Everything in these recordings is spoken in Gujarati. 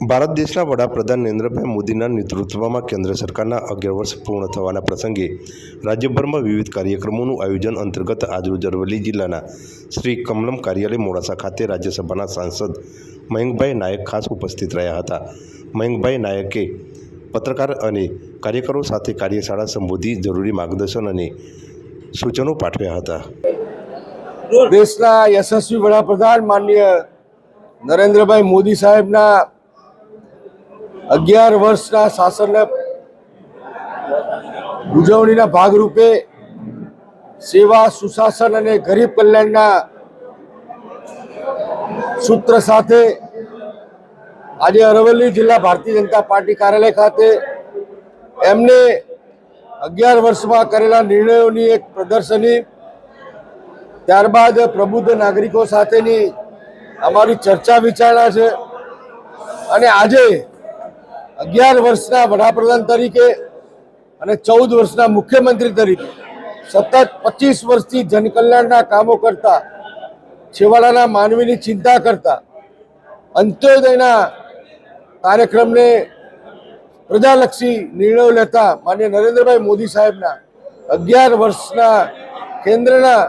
ભારત દેશના વડાપ્રધાન નરેન્દ્રભાઈ મોદીના નેતૃત્વમાં કેન્દ્ર સરકારના અગિયાર વર્ષ પૂર્ણ થવાના પ્રસંગે રાજ્યભરમાં વિવિધ કાર્યક્રમોનું આયોજન અંતર્ગત આજરોજ અરવલ્લી જિલ્લાના શ્રી કમલમ કાર્યાલય મોડાસા ખાતે રાજ્યસભાના સાંસદ મયંકભાઈ નાયક ખાસ ઉપસ્થિત રહ્યા હતા. મયંકભાઈ નાયકે પત્રકાર અને કાર્યકરો સાથે કાર્યશાળા સંબોધી જરૂરી માર્ગદર્શન અને સૂચનો પાઠવ્યા હતા. દેશના યશસ્વી વડાપ્રધાન માનનીય નરેન્દ્રભાઈ મોદી સાહેબના અગિયાર વર્ષના શાસનના ઉજવણીના ભાગરૂપે સેવા, સુશાસન અને ગરીબ કલ્યાણના સૂત્ર સાથે આજે અરવલ્લી જિલ્લા ભારતીય જનતા પાર્ટી કાર્યાલય ખાતે એમને અગિયાર વર્ષમાં કરેલા નિર્ણયોની એક પ્રદર્શની, ત્યારબાદ પ્રબુદ્ધ નાગરિકો સાથેની અમારી ચર્ચા વિચારણા છે. અને આજે અગિયાર વર્ષના વડાપ્રધાન તરીકે અને ચૌદ વર્ષના મુખ્યમંત્રી તરીકે સતત પચીસ વર્ષથી જનકલ્યાણના કામો કરતા, છેવાડાના માનવીની ચિંતા કરતા, અંત્યોદયના કાર્યક્રમને પ્રજાલક્ષી નિર્ણયો લેતા માન્ય નરેન્દ્રભાઈ મોદી સાહેબના અગિયાર વર્ષના કેન્દ્રના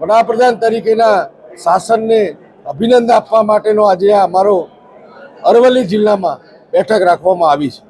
વડાપ્રધાન તરીકેના શાસનને અભિનંદન આપવા માટેનો આજે અમારો અરવલ્લી જિલ્લામાં બેઠક રાખવામાં આવી છે.